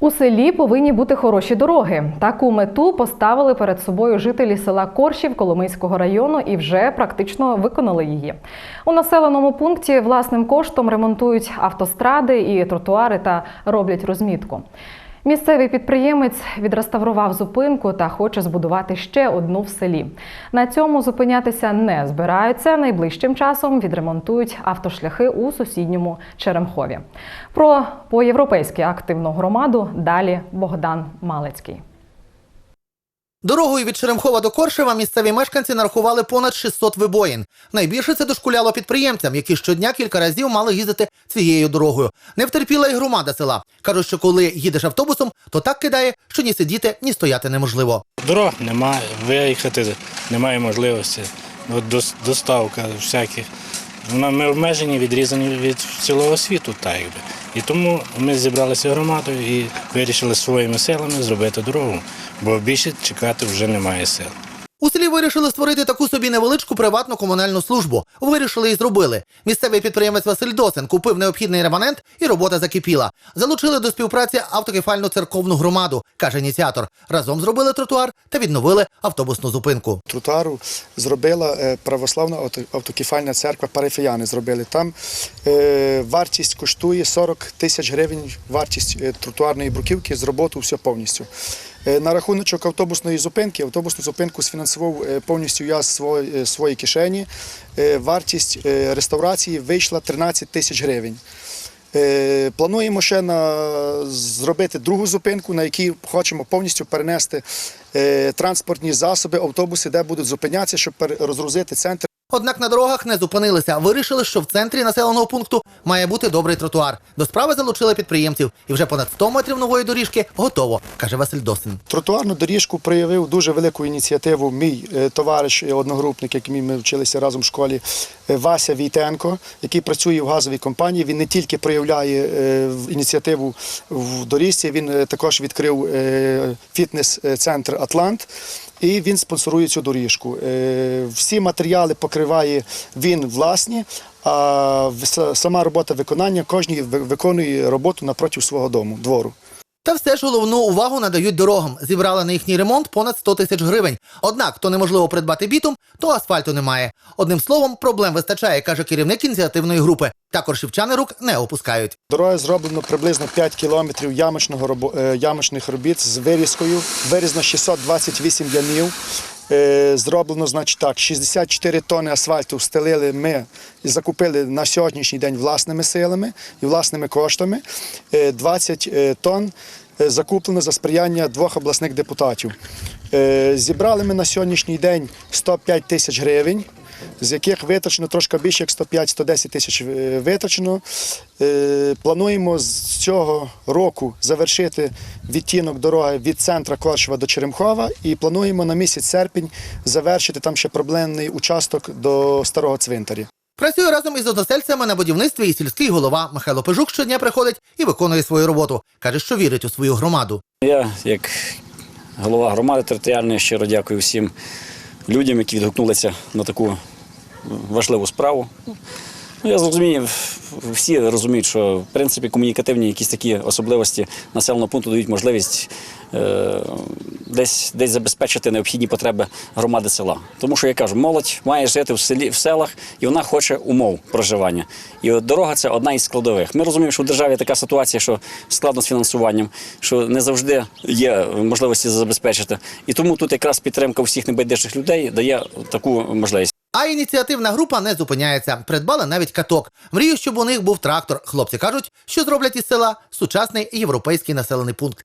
У селі повинні бути хороші дороги. Таку мету поставили перед собою жителі села Коршів Коломийського району і вже практично виконали її. У населеному пункті власним коштом ремонтують автостради і тротуари та роблять розмітку. Місцевий підприємець відреставрував зупинку та хоче збудувати ще одну в селі. На цьому зупинятися не збираються. Найближчим часом відремонтують автошляхи у сусідньому Черемхові. Про по-європейськи активну громаду далі Богдан Малецький. Дорогою від Черемхова до Коршева місцеві мешканці нарахували понад 600 вибоїн. Найбільше це дошкуляло підприємцям, які щодня кілька разів мали їздити цією дорогою. Не втерпіла й громада села. Кажуть, що коли їдеш автобусом, то так кидає, що ні сидіти, ні стояти неможливо. Дорог немає, виїхати немає можливості. Доставка всяких. Ми обмежені, відрізані від цілого світу, так якби. І тому ми зібралися громадою і вирішили своїми силами зробити дорогу, бо більше чекати вже немає сил. У селі вирішили створити таку собі невеличку приватну комунальну службу. Вирішили і зробили. Місцевий підприємець Василь Досин купив необхідний реманент, і робота закипіла. Залучили до співпраці автокефальну церковну громаду, каже ініціатор. Разом зробили тротуар та відновили автобусну зупинку. тротуару зробила е, православна авто- автокефальна церква парафіяни. Зробили там е, вартість коштує 40 тисяч гривень. Вартість е, тротуарної бруківки з роботу все повністю. Е, На рахуночок автобусної зупинки, автобусну зупинку сфінансував е, повністю я з е, кишені. Е, Вартість реставрації вийшла 13 тисяч гривень. Плануємо ще на, зробити другу зупинку, на якій хочемо повністю перенести транспортні засоби, автобуси, де будуть зупинятися, щоб розгрузити центр. Однак на дорогах не зупинилися. Вирішили, що в центрі населеного пункту має бути добрий тротуар. До справи залучили підприємців, і вже понад 100 метрів нової доріжки готово, каже Василь Досин. Тротуарну доріжку проявив дуже велику ініціативу мій е, товариш, одногрупник, яким ми вчилися разом в школі, е, Вася Війтенко, який працює в газовій компанії. Він не тільки проявляє е, ініціативу в доріжці, він також відкрив фітнес-центр Атлант. І він спонсорує цю доріжку. Е, Всі матеріали покриває він власні, а сама робота виконання кожен виконує роботу напроти свого дому, двору. Та все ж головну увагу надають дорогам. Зібрали на їхній ремонт понад 100 тисяч гривень. Однак, то неможливо придбати бітум, то асфальту немає. Одним словом, проблем вистачає, каже керівник ініціативної групи. Також шівчани рук не опускають. Дорога зроблено приблизно 5 кілометрів ямочного робо- е, ямочних робіт з вирізкою. Вирізно 628 ямів. Е, Зроблено, значить так, 64 тонни асфальту встелили ми і закупили на сьогоднішній день власними силами і власними коштами. Е, 20 е, тонн е, закуплено за сприяння двох обласних депутатів. Зібрали ми на сьогоднішній день 105 тисяч гривень з яких витрачено трошки більше як 105-110 тисяч витрачено. Плануємо цього року завершити відтінок дороги від центра Коршева до Черемхова і плануємо на місяць серпень завершити там ще проблемний участок до старого цвинтаря. Працює разом із односельцями на будівництві і сільський голова Михайло Пежук щодня приходить і виконує свою роботу. Каже, що вірить у свою громаду. Я, як голова громади територіальної, щиро дякую всім людям, які відгукнулися на таку важливу справу. Ну, я зрозумію, всі розуміють, що в принципі комунікативні якісь такі особливості населеного пункту дають можливість е, десь, десь забезпечити необхідні потреби громади села. Тому що я кажу, молодь має жити в селі в селах, і вона хоче умов проживання. І от дорога це одна із складових. Ми розуміємо, що в державі така ситуація, що складно з фінансуванням, що не завжди є можливості забезпечити. І тому тут якраз підтримка всіх небайдужих людей дає таку можливість. А ініціативна група не зупиняється. Придбали навіть каток. Мрію, щоб у них був трактор. Хлопці кажуть, що зроблять із села сучасний європейський населений пункт.